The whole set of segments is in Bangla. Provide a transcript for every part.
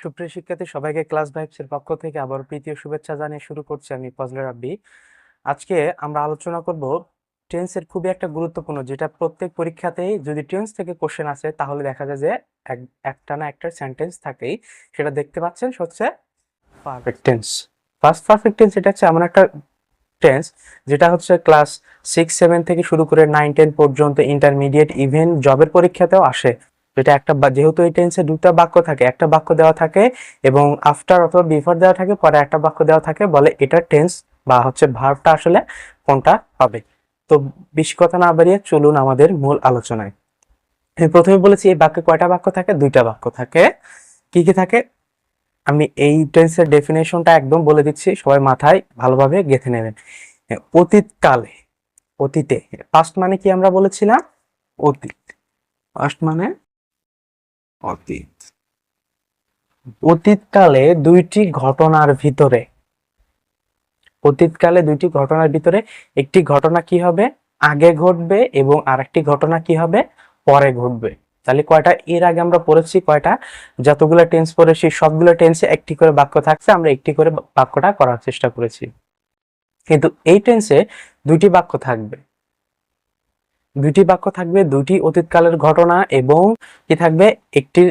সুপ্রিয় শিক্ষার্থী, সবাইকে ক্লাস ভাইবস এর পক্ষ থেকে আবার প্রীতি ও শুভেচ্ছা জানিয়ে শুরু করছি আমি ফজলে রাব্বি। আজকে আমরা আলোচনা করব টেন্সের খুবই একটা গুরুত্বপূর্ণ, যেটা প্রত্যেক পরীক্ষাতেই যদি টেন্স থেকে কোশ্চেন আসে, তাহলে দেখা যায় যে এক, একটা না একটা সেন্টেন্স থাকেই। সেটা দেখতে পাচ্ছেন হচ্ছে perfect tense first perfect tense এটা হচ্ছে এমন একটা টেন্স যেটা হচ্ছে ক্লাস সিক্স সেভেন থেকে শুরু করে নাইন টেন পর্যন্ত ইন্টারমিডিয়েট ইভেন জবের পরীক্ষাতেও আসে। যেটা একটা যেহেতু এই টেন্সে দুটো বাক্য থাকে, একটা বাক্য দেওয়া থাকে এবং আফটার অথবা বিফোর দেওয়া থাকে, পরে একটা বাক্য দেওয়া থাকে, বলে এটা টেন্স বা হচ্ছে ভার্বটা আসলে কোনটা হবে। তো বেশি কথা না বাড়িয়ে চলুন আমাদের মূল আলোচনায়। আমি প্রথমে বলেছি এই বাক্যে কয়টা বাক্য থাকে? দুইটা বাক্য থাকে। কি কি থাকে? আমি এই টেন্সের ডেফিনেশনটা একদম বলে দিচ্ছি, সবাই মাথায় ভালোভাবে গেঁথে নেবেন। অতীতকালে অতীতে পাস্ট মানে কি আমরা বলেছিলাম? অতীত। পাস্ট মানে অতীত। অতীতকালে দুইটি ঘটনার ভিতরে, অতীতকালে দুইটি ঘটনার ভিতরে, একটি ঘটনা কি হবে? আগে ঘটবে এবং আরেকটি ঘটনা কি হবে? পরে ঘটবে। তাহলে কয়টা? এর আগে আমরা পড়েছি কয়টা? যতগুলো টেন্স পড়েছি, সবগুলো টেন্সে একটি করে বাক্য থাকছে, আমরা একটি করে বাক্যটা করার চেষ্টা করেছি। কিন্তু এই টেন্সে দুইটি বাক্য থাকবে। দুইটি বাক্য থাকবে দুটি অতীতকালের ঘটনা এবং কি থাকবে? একটি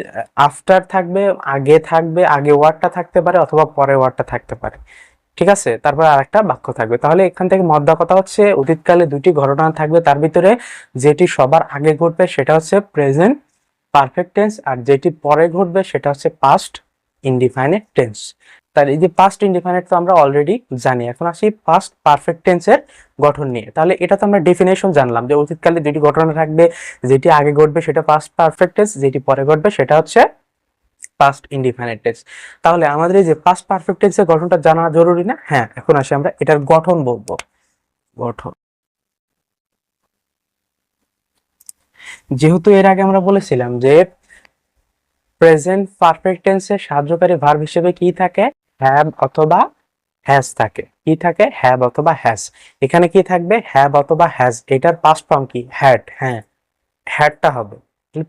আফটার থাকবে, আগে থাকবে, আগে ওয়ার্ডটা থাকতে পারে অথবা পরে ওয়ার্ডটা থাকতে পারে। ঠিক আছে? তারপর আরেকটা বাক্য থাকবে। তাহলে এখান থেকে মদ্দা কথা হচ্ছে, অতীতকালে দুটি ঘটনা থাকবে, তার ভিতরে যেটি সবার আগে ঘটবে সেটা হচ্ছে প্রেজেন্ট পারফেক্ট টেন্স আর যেটি পরে ঘটবে সেটা হচ্ছে পাস্ট ইনডিফাইনেট টেন্স তার এই যে পাস্ট ইনডিফাইনেট তো আমরা অলরেডি জানি। এখন আসি পাস্ট পারফেক্ট টেন্সের গঠন নিয়ে। তাহলে এটা তো আমরা ডেফিনেশন জানলাম যে অতীতকালে দুটি ঘটনা থাকবে, যেটি আগে ঘটবে সেটা পাস্ট পারফেক্ট টেন্স যেটি পরে ঘটবে সেটা হচ্ছে পাস্ট ইনডিফাইনেট টেন্স তাহলে আমাদের এই যে পাস্ট পারফেক্ট টেন্সের গঠনটা জানা জরুরি না? হ্যাঁ এখন আসি আমরা এটার গঠন বলব। গঠন। যেহেতু এর আগে আমরা বলেছিলাম যে প্রেজেন্ট পারফেক্ট টেন্সের সাহায্যকারী ভার্ব হিসেবে কি থাকে? হ্যাভ অথবা হ্যাজ থাকে। কি থাকে? হ্যাভ অথবা হ্যাজ এখানে কি থাকবে? হ্যাভ অথবা হ্যাজ এটার পাস্ট ফর্ম কি? হ্যাড হ্যাঁ। হ্যাডটা হবে।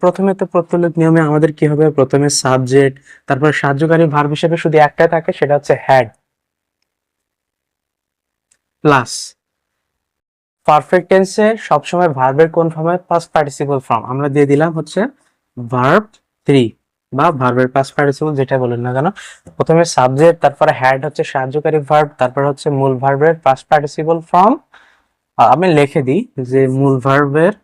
প্রথমে তো প্রত্যলিক নিয়মে আমাদের কি হবে? প্রথমে সাবজেক্ট তারপর সাহায্যকারী ভার্ব হিসেবে শুধু একটাই থাকে, সেটা হচ্ছে হ্যাড প্লাস পারফেক্ট টেন্সে সবসময় ভার্বের কোন ফর্মে পাস্ট পার্টিসিপল ফর্ম আমরা দিয়ে দিলাম হচ্ছে ভার্ব থ্রি বা ভার্বের পাস্ট পার্টিসিপল যেটা বলেন না কেন? প্রথমে সাবজেক্ট তারপরে হ্যাড হচ্ছে সাহায্যকারী ভার্ব তারপর হচ্ছে মূল ভার্বের পাস্ট পার্টিসিপল ফর্ম আমি লিখে দিই যে মূল ভার্বের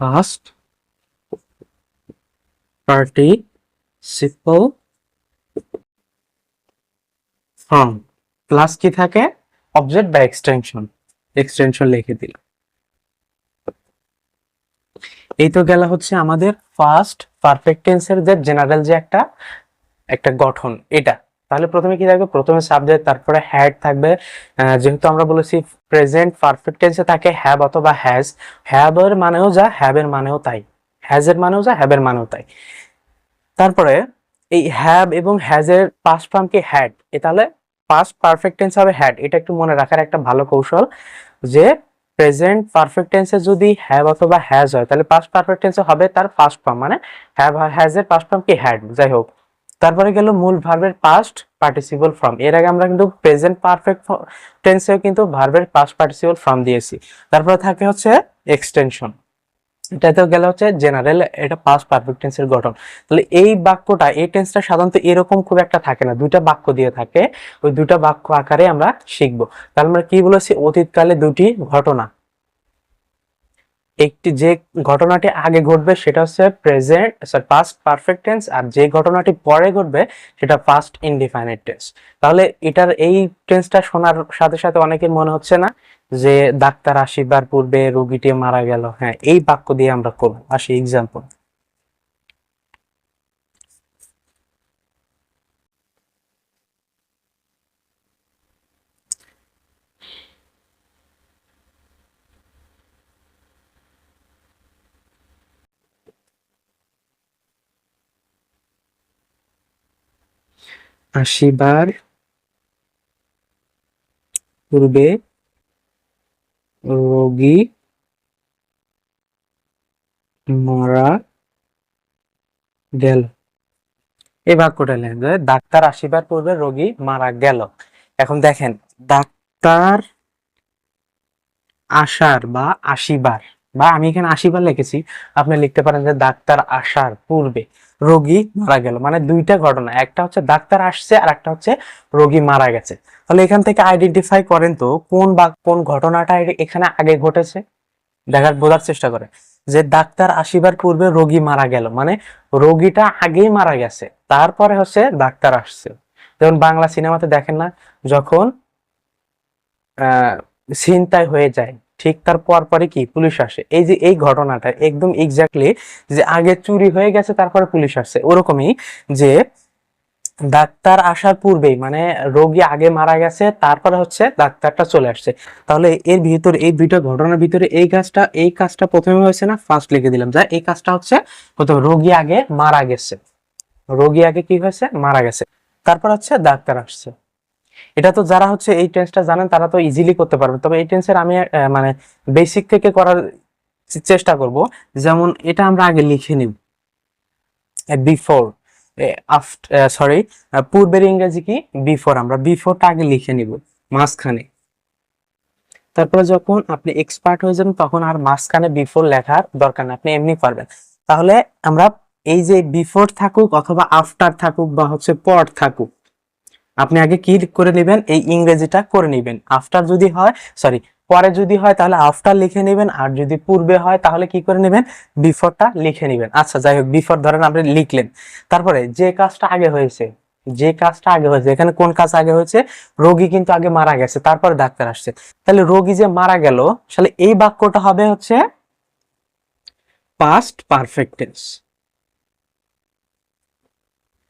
পাস্ট পার্টিসিপল ফর্ম প্লাস কি থাকে? অবজেক্ট বা এক্সটেনশন এক্সটেনশন লিখে দিলাম। এই তো গেল হচ্ছে আমাদের ফার্স্ট পারফেক্ট টেন্সের যে জেনারেল যে একটা একটা গঠন, এটা। তাহলে প্রথমে কি থাকবে? প্রথমে সাবজেক্ট তারপরে হ্যাড থাকবে। যেহেতু আমরা বলেছি প্রেজেন্ট পারফেক্ট টেন্সে থাকে হ্যাভ অথবা হ্যাজ হ্যাভ এর মানেও যা হ্যাভ এর মানেও তাই। হ্যাজ এর মানেও যা হ্যাভ এর মানেও তাই। তারপরে এই হ্যাভ এবং হ্যাজ এর পাস্ট ফর্ম কি? হ্যাড এ তাহলে পাস্ট পারফেক্ট টেন্স হবে হ্যাড এটা একটু মনে রাখার একটা ভালো কৌশল যে প্রেজেন্ট পারফেক্ট টেন্সে যদি হ্যাভ অথবা হ্যাজ হয়, তাহলে পাস্ট পারফেক্ট টেন্সে হবে তার পাস্ট ফর্ম মানে হ্যাভ হ্যাজ এর পাস্ট ফর্ম কি হ্যাড যাই হোক। তারপরে গেল মূল ভার্বের পাস্ট পার্টিসিপল ফর্ম এর আগে আমরা কিন্তু প্রেজেন্ট পারফেক্ট টেন্সেও কিন্তু ভার্বের পাস্ট পার্টিসিপল ফর্ম দিয়েছি। তারপরে থাকে হচ্ছে এক্সটেনশন এটাতেও গেলে হচ্ছে জেনারেল এটা পাস্ট পারফেক্ট টেন্সের গঠন। তাহলে এই বাক্যটা, এই টেন্সটা সাধারণত এরকম খুব একটা থাকে না। দুইটা বাক্য দিয়ে থাকে, ওই দুইটা বাক্য আকারে আমরা শিখব। তাহলে আমরা কি বলেছি? অতীতকালে দুটি ঘটনা। একটি যে ঘটনাটি আগে ঘটবে সেটা হচ্ছে প্রেজেন্ট পাস্ট পারফেক্ট টেন্স আর যে ঘটনাটি পরে ঘটবে সেটা পাস্ট ইনডিফাইনেট টেন্স তাহলে এটার এই টেন্সটা শোনার সাথে সাথে অনেকের মনে হচ্ছে না যে ডাক্তার আসিবার পূর্বে রোগীটি মারা গেল। হ্যাঁ এই বাক্য দিয়ে আমরা করব। আসি এক্সাম্পল আসিবার পূর্বে রোগী মারা গেল। এই বাক্যটা লেন ডাক্তার আসিবার পূর্বে রোগী মারা গেল। এখন দেখেন, ডাক্তার আসার বা আসিবার বা আমি এখানে আসিবার লিখেছি, আপনি লিখতে পারেন যে ডাক্তার আসার পূর্বে রোগী মারা গেল। মানে দুইটা ঘটনা, একটা হচ্ছে ডাক্তার আসছে আর একটা হচ্ছে রোগী মারা গেছে। তাহলে এখান থেকে আইডেন্টিফাই করেন তো, কোন বা কোন ঘটনাটা এখানে আগে ঘটেছে? দেখার, বোঝার চেষ্টা করে। যে ডাক্তার আসিবার পূর্বে রোগী মারা গেল মানে রোগীটা আগেই মারা গেছে, তারপরে হচ্ছে ডাক্তার আসছে। যেমন বাংলা সিনেমাতে দেখেন না, যখন, আহ, ছিনতাই হয়ে যায় ঠিক তার পরপরই কি পুলিশ আসে। এই যে এই ঘটনাটা একদম এক্স্যাক্টলি যে আগে চুরি হয়ে গেছে, তারপরে পুলিশ আসছে। ওরকমই যে ডাক্তার আসার পূর্বেই মানে রোগী আগে মারা গেছে, তারপরে হচ্ছে ডাক্তারটা চলে আসছে। তাহলে এর ভিতরে, এই দুইটা ঘটনার ভিতরে এই কাজটা এই কাজটা প্রথমে হয়েছে না? ফার্স্ট লিখে দিলাম। যা, এই কাজটা হচ্ছে প্রথমে রোগী আগে মারা গেছে। রোগী আগে কি হয়েছে? মারা গেছে। তারপর হচ্ছে ডাক্তার আসছে। এটা তো যারা হচ্ছে এই টেন্সটা জানেন, তারা তো ইজিলি করতে পারবে। তবে এই টেন্সের আমি মানে বেসিক থেকে করার চেষ্টা করব। যেমন এটা আমরা আগে লিখে নিব। বিফোর সরি পূর্বের ইংরেজি কি? বিফোর আমরা বিফোরটা আগে লিখে নিব, মাঝখানে। তারপরে যখন আপনি এক্সপার্ট হয়ে যাবেন, তখন আর মাঝখানে বিফোর লেখার দরকার নেই, আপনি এমনি পারবেন। তাহলে আমরা এই যে বিফোর থাকুক অথবা আফটার থাকুক বা হচ্ছে পর থাকুক আপনি আগে কি করে নেবেন? এই ইংরেজিটা করে নেবেন। আফটার যদি হয় সরি পরে যদি হয় তাহলে আফটার লিখে নেবেন, আর যদি পূর্বে হয় তাহলে কি করে নেবেন? বিফোরটা লিখে নেবেন। আচ্ছা যাই হোক বিফোর ধরেন আপনি লিখলেন। তারপরে যে কাজটা আগে হয়েছে, যে কাজটা আগে হয়েছে, এখানে কোন কাজ আগে হয়েছে? রোগী কিন্তু আগে মারা গেছে, তারপরে ডাক্তার আসছে। তাহলে রোগী যে মারা গেল, তাহলে এই বাক্যটা হবে হচ্ছে পাস্ট পারফেক্ট টেন্স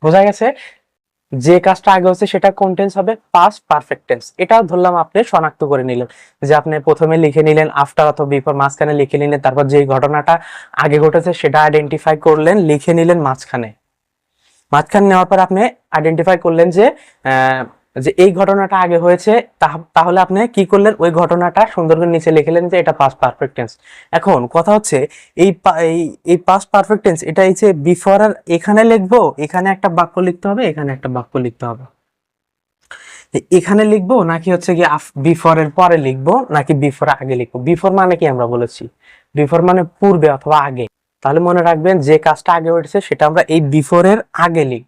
বোঝা গেছে? যে কাজটা আগে হচ্ছে সেটা কোন টেন্স হবে? পাস্ট পারফেক্ট টেন্স এটাও ধরলাম আপনি, শনাক্ত করে নিলেন। যে আপনি প্রথমে লিখে নিলেন আফটার অথবা বিফোর মাঝখানে লিখে নিলেন, তারপর যে ঘটনাটা আগে ঘটেছে সেটা আইডেন্টিফাই করলেন, লিখে নিলেন মাঝখানে। মাঝখানে নেওয়ার পর আপনি আইডেন্টিফাই করলেন যে যে এই ঘটনাটা আগে হয়েছে, তাহ- তাহলে আপনি কি করলেন? ওই ঘটনাটা সুন্দর করে নিচে লিখলেন যে এটা পাস্ট পারফেক্ট টেন্স এখন কথা হচ্ছে, এই এই পাস্ট পারফেক্ট টেন্স এটা এই যে বিফোর আর এখানে লিখব, এখানে একটা বাক্য লিখতে হবে, এখানে একটা বাক্য লিখতে হবে। এখানে লিখব নাকি হচ্ছে কি বিফোর এর পরে লিখব, নাকি বিফোর আগে লিখব? বিফোর মানে কি আমরা বলেছি? বিফোর মানে পূর্বে অথবা আগে। তাহলে মনে রাখবেন যে কাজটা আগে উঠেছে সেটা আমরা এই বিফোর এর আগে লিখ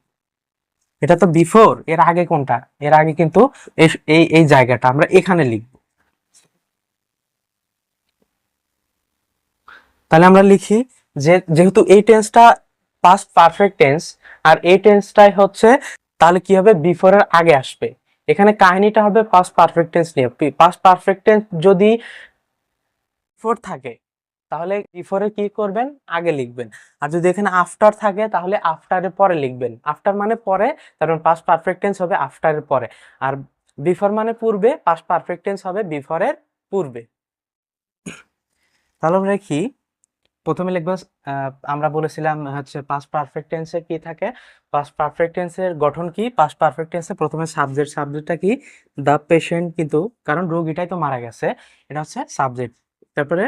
এটা তো বিফোর এর আগে কোনটা? এর আগে কিন্তু এই- এই জায়গাটা আমরা এখানে লিখব। তাহলে আমরা লিখি যে, যেহেতু এই টেন্সটা পাস্ট পারফেক্ট টেন্স আর এই টেন্সটাই হচ্ছে, তাহলে কি হবে? বিফোর এর আগে আসবে। এখানে কাহিনীটা হবে পাস্ট পারফেক্ট টেন্স নিয়ে। পাস্ট পারফেক্ট টেন্স যদি ফোর থাকে তাহলে বিফোরে কি করবেন? আগে লিখবেন। আর যদি এখানে আফটার থাকে, তাহলে আফটারের পরে লিখবেন। আফটার মানে পরে, তারপর পাস্ট পারফেক্ট টেন্স হবে আফটারের পরে। আর বিফোর মানে পূর্বে পাস্ট পারফেক্ট টেন্স হবে বিফোরের পূর্বে। তাহলে আমরা কি প্রথমে লিখব আমরা বলেছিলাম হচ্ছে পাস্ট পারফেক্ট টেন্সে কি থাকে? পাস্ট পারফেক্ট টেন্সের গঠন কি? পাস্ট পারফেক্ট টেন্সে প্রথমে সাবজেক্ট সাবজেক্টটা কি? দ্য পেশেন্ট কিন্তু, কারণ রোগীটাই তো মারা গেছে, এটা হচ্ছে সাবজেক্ট তারপরে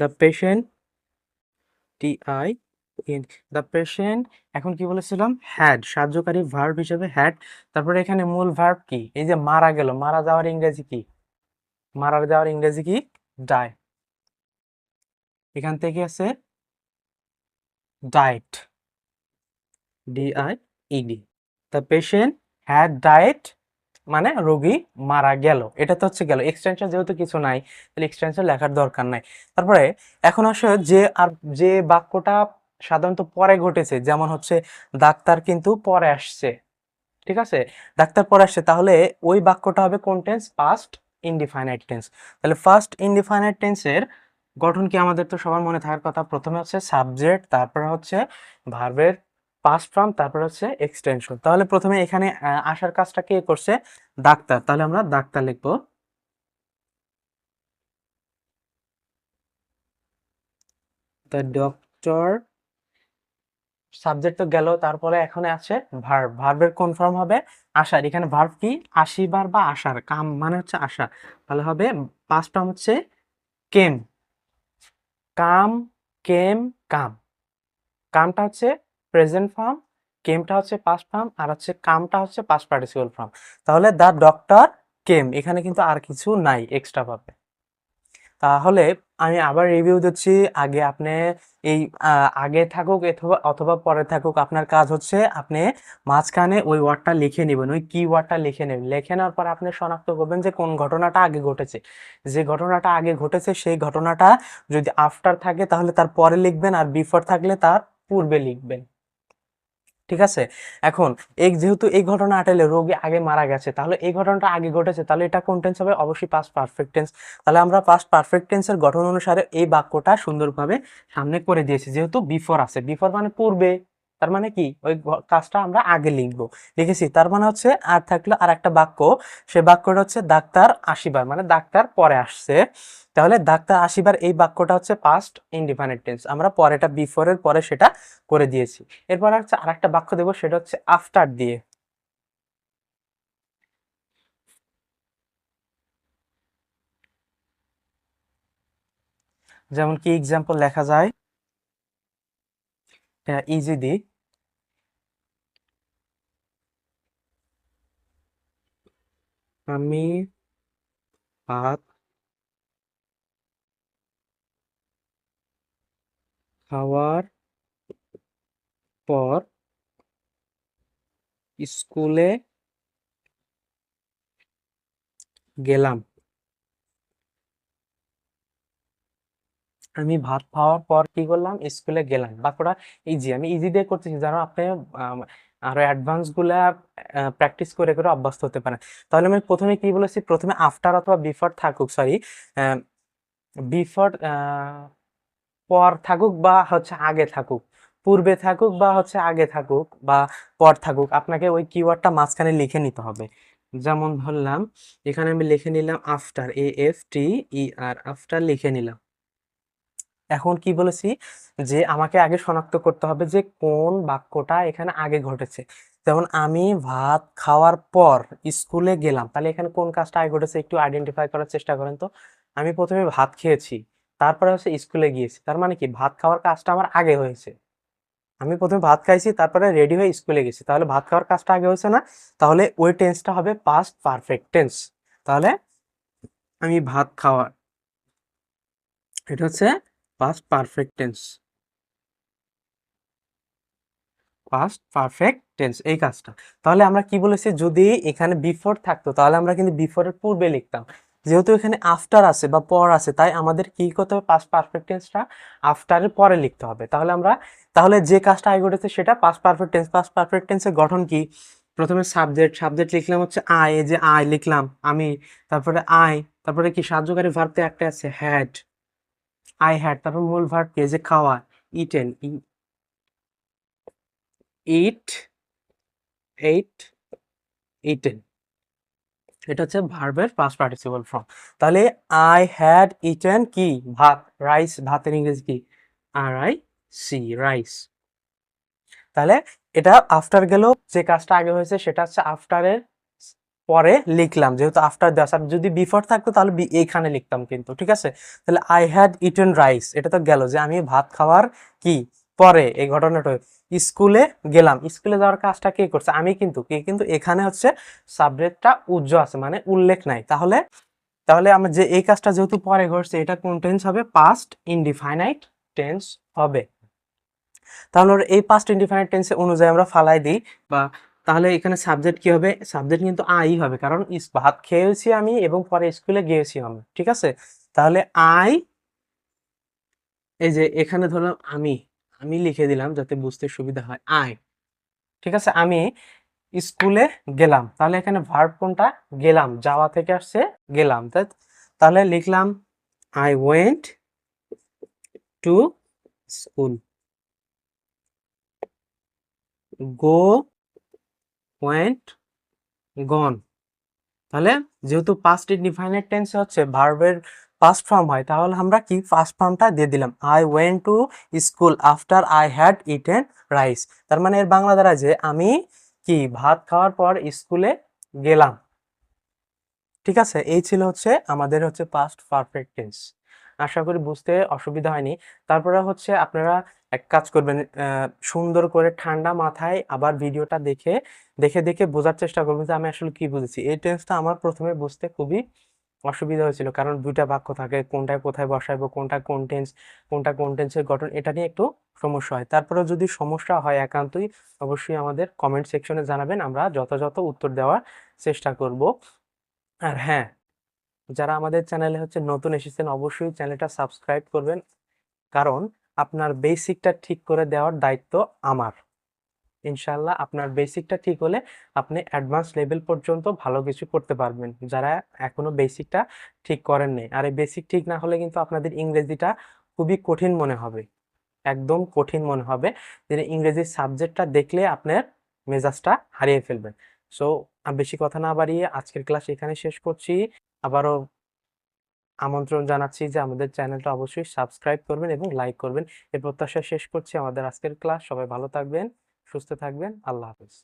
the patient T I in the patient এখন কি বলেছিলাম? হ্যাড সাহায্যকারী ভার্ব হিসেবে হ্যাড তারপরে এখানে মূল ভার্ব কি? এই যে মারা গেল, মারা যাওয়ার ইংরেজি কি? মারা যাওয়ার ইংরেজি কি? ডাই এখান থেকে আছে died D I E D the patient had died মানে রোগী মারা গেল। এটা তো হচ্ছে গেল। এক্সটেনশন যেহেতু কিছু নাই, তাহলে এক্সটেনশন লেখার দরকার নাই। তারপরে এখন আসে যে আর যে বাক্যটা সাধারণত পরে ঘটেছে, যেমন হচ্ছে, ডাক্তার কিন্তু পরে আসছে। ঠিক আছে? ডাক্তার পরে আসছে। তাহলে ওই বাক্যটা হবে কোন টেন্স পাস্ট ইনডিফাইনাইট টেন্স তাহলে ফার্স্ট ইনডিফাইনাইট টেন্সের গঠন কি আমাদের তো সবার মনে থাকার কথা? প্রথমে হচ্ছে সাবজেক্ট তারপরে হচ্ছে ভার্বের পাস্ট ফর্ম তারপরে হচ্ছে এক্সটেনশন তাহলে প্রথমে এখানে আসার কাজটা কে করছে? ডাক্তার। তাহলে আমরা ডাক্তার লিখব। ডক্টর সাবজেক্ট তো গেল, তারপরে এখন আছে ভার্ব ভার্বের কোন ফর্ম হবে? আসার। এখানে ভার্ব কি? আসিবার বা আসার। কাম মানে হচ্ছে আসা তাহলে হবে পাস্ট ফর্ম হচ্ছে কেম কাম কেম কাম। কামটা হচ্ছে প্রেজেন্ট ফর্ম কেমটা হচ্ছে পাস্ট ফর্ম আর হচ্ছে কামটা হচ্ছে পাস্ট পার্টিসিপাল ফর্ম তাহলে দ্য ডক্টর কেম এখানে কিন্তু আর কিছু নাই এক্সট্রা পাবে। তাহলে আমি আবার রিভিউ দিচ্ছি, আগে আপনি এই আগে থাকুক অথবা পরে থাকুক, আপনার কাজ হচ্ছে আপনি মাঝখানে ওই ওয়ার্ডটা লিখে নেবেন, ওই কি ওয়ার্ডটা লিখে নেবেন। লিখে নেওয়ার পর আপনি শনাক্ত করবেন যে কোন ঘটনাটা আগে ঘটেছে। যে ঘটনাটা আগে ঘটেছে, সেই ঘটনাটা যদি আফটার থাকে, তাহলে তার পরে লিখবেন, আর বিফোর থাকলে তার পূর্বে লিখবেন। ঠিক আছে? এখন এই যেহেতু এই ঘটনা আটাইলে রোগী আগে মারা গেছে, তাহলে এই ঘটনাটা আগে ঘটেছে, তাহলে এটা কোন টেন্স হবে? অবশ্যই পাস্ট পারফেক্ট টেন্স তাহলে আমরা পাস্ট পারফেক্ট টেন্সের গঠন অনুসারে এই বাক্যটা সুন্দরভাবে সামনে করে দিয়েছি, যেহেতু বিফোর আছে। বিফোর মানে পূর্বে। তার মানে কি? ওই কাজটা আমরা আগে লিখব। লিখেছি, তার মানে হচ্ছে আর থাকল আর একটা বাক্য। সে বাক্যটা হচ্ছে ডাক্তার আসিবার মানে ডাক্তার পরে আসছে। তাহলে ডাক্তার আসিবার এই বাক্যটা হচ্ছে পাস্ট ইনডিফাইনেট টেন্স আমরা পরেটা বিফোরের পরে সেটা করে দিয়েছি। এরপর হচ্ছে আর একটা বাক্য দেবো, সেটা হচ্ছে আফটার দিয়ে। যেমন কি এক্সাম্পল লেখা যায় ইজি দি আমি ভাত খাওয়ার পর স্কুলে গেলাম। আমি ভাত খাওয়ার পর কি করলাম? স্কুলে গেলাম। বাক্যটা ইজি আমি ইজি দিয়ে করতেছি যেন আপনি আম, আরও অ্যাডভান্সগুলা প্র্যাকটিস করে করে অভ্যস্ত হতে পারেন। তাহলে আমি প্রথমে কি বলেছি? প্রথমে আফটার অথবা বিফোর থাকুক সরি বিফোর পর থাকুক বা হচ্ছে আগে থাকুক। পূর্বে থাকুক বা হচ্ছে আগে থাকুক বা পর থাকুক আপনাকে ওই কিওয়ার্ডটা মাঝখানে লিখে নিতে হবে। যেমন ধরলাম এখানে আমি লিখে নিলাম after A F T E R after লিখে নিলাম। এখন কি বলেছি? যে আমাকে আগে শনাক্ত করতে হবে যে কোন বাক্যটা এখানে আগে ঘটেছে। যেমন আমি ভাত খাওয়ার পর স্কুলে গেলাম, তাহলে এখানে কোন কাজটা আগে ঘটেছে একটু আইডেন্টিফাই করার চেষ্টা করেন তো। আমি প্রথমে ভাত খেয়েছি, তারপরে হচ্ছে স্কুলে গিয়েছি, তার মানে কি? ভাত খাওয়ার কাজটা আমার আগে হয়েছে। আমি প্রথমে ভাত খাইছি, তারপরে রেডি হয়ে স্কুলে গেছি। তাহলে ভাত খাওয়ার কাজটা আগে হয়েছে না? তাহলে ওই টেন্সটা হবে পাস্ট পারফেক্ট টেন্স তাহলে আমি ভাত খাওয়ার এটা হচ্ছে past perfect tense past perfect tense এই কাজটা। তাহলে আমরা কি বলেছি? যদি এখানে বিফোর থাকতো, তাহলে আমরা কিন্তু বিফোরের পূর্বে লিখতাম। যেহেতু এখানে আফটার আছে বা পর আছে, তাই আমাদের কি করতে হবে? পাস্ট পারফেক্ট টেন্সটা আফটারের পরে লিখতে হবে। তাহলে আমরা, তাহলে যে কাজটা আগে ঘটেছে সেটা past perfect tense past perfect টেন্সের গঠন কি? প্রথমে সাবজেক্ট সাবজেক্ট লিখলাম হচ্ছে আই যে আই লিখলাম, আমি, তারপরে আই তারপরে কি? সাহায্যকারী ভার্বতে একটা আছে হ্যাড আই হ্যাড, তারপর মূল ভার্ব কি? যে খাওয়া ইটেন ইট এইট ইটেন এটা হচ্ছে ভার্বের পাস্ট পার্টিসিপল ফর্ম তাহলে আই হ্যাড ইটেন কি? ভাত রাইস ভাতের ইংরেজি কি? আর আই সি রাইস তাহলে এটা আফটার গেল, যে কাজটা আগে হয়েছে সেটা হচ্ছে আফটারের পরে লিখলাম। যেহেতু আফটার দেওয়া আর যদি বিফোর থাকতো তাহলে এইখানে লিখতাম কিন্তু, ঠিক আছে? তাহলে আই হ্যাড ইটেন রাইস এটা তো গেল যে আমি ভাত খাওয়ার কি? পরে এই ঘটনাটা স্কুলে গেলাম। স্কুলে যাওয়ার কাজটা কে করছে? আমি কিন্তু, কে কিন্তু? এখানে হচ্ছে সাবজেক্টটা উজ্জ্ব আছে মানে উল্লেখ নাই। তাহলে তাহলে আমরা যে এই কাজটা যেহেতু পরে ঘটছে, এটা কোন টেন্স হবে? পাস্ট ইনডিফাইনাইট টেন্স হবে। তাহলে এই পাস্ট ইনডিফাইনাইট টেন্সে অনুযায়ী আমরা ফালাই দিই বা তাহলে এখানে সাবজেক্ট কি হবে? সাবজেক্ট কিন্তু আই হবে, কারণ ভাত খেয়েছি আমি এবং পরে স্কুলে গিয়েছি আমি ঠিক আছে? তাহলে আই এই যে এখানে ধরলাম আমি আমি লিখে দিলাম যাতে বুঝতে সুবিধা হয় আই ঠিক আছে? আমি স্কুলে গেলাম, তাহলে এখানে ভার্ব কোনটা? গেলাম, যাওয়া থেকে আসছে গেলাম তাহলে লিখলাম I went to school go went gone তাহলে যেহেতু পাস্ট ইনডিফাইনেট টেন্সে হচ্ছে ভার্বের পাস্ট ফর্ম হয়, তাহলে আমরা কি ফার্স্ট ফর্মটা দিয়ে দিলাম। I went to school after I had eaten rice তার মানে এর বাংলা দ্বারা যে আমি কি ভাত খাওয়ার পর স্কুলে গেলাম। ঠিক আছে? এই ছিল হচ্ছে আমাদের হচ্ছে পাস্ট পারফেক্ট টেন্স আশা করি বুঝতে অসুবিধা হয়নি। তারপরে হচ্ছে আপনারা এক কাজ করবেন সুন্দর করে ঠান্ডা মাথায় আবার ভিডিওটা দেখে দেখে দেখে বোঝার চেষ্টা করবেন যে আমি আসলে কি বুঝেছি। এই টেন্সটা আমার প্রথমে বুঝতে খুবই অসুবিধা হয়েছিল। কারণ দুইটা বাক্য থাকে, কোনটায় কোথায় বসাইবো, কোনটা কোন টেন্স, কোনটা কোন টেন্সের গঠন, এটা নিয়ে একটু সমস্যা হয়। তারপরে যদি সমস্যা হয় একান্তই, অবশ্যই আমাদের কমেন্ট সেকশনে জানাবেন, আমরা যথাযথ উত্তর দেওয়ার চেষ্টা করব। আর হ্যাঁ যারা আমাদের চ্যানেলে হচ্ছে নতুন এসেছেন, অবশ্যই চ্যানেলটা সাবস্ক্রাইব করবেন। কারণ আপনার বেসিকটা ঠিক করে দেওয়ার দায়িত্ব আমার। ইনশাল্লাহ আপনার বেসিকটা ঠিক হলে আপনি অ্যাডভান্স লেভেল পর্যন্ত ভালো কিছু করতে পারবেন। যারা এখনও বেসিকটা ঠিক করেননি আর এই বেসিক ঠিক না হলে কিন্তু আপনাদের ইংরেজিটা খুবই কঠিন মনে হবে। একদম কঠিন মনে হবে যে ইংরেজি সাবজেক্টটা দেখলে আপনার মেজাজটা হারিয়ে ফেলবেন সো বেশি কথা না বাড়িয়ে আজকের ক্লাস এখানে শেষ করছি। আবারও আমন্ত্রণ জানাচ্ছি যে আমাদের চ্যানেলটা অবশ্যই সাবস্ক্রাইব করবেন এবং লাইক করবেন। এ প্রত্যাশা শেষ করছি আমাদের আজকের ক্লাস। সবাই ভালো থাকবেন, সুস্থ থাকবেন। আল্লাহ হাফেজ।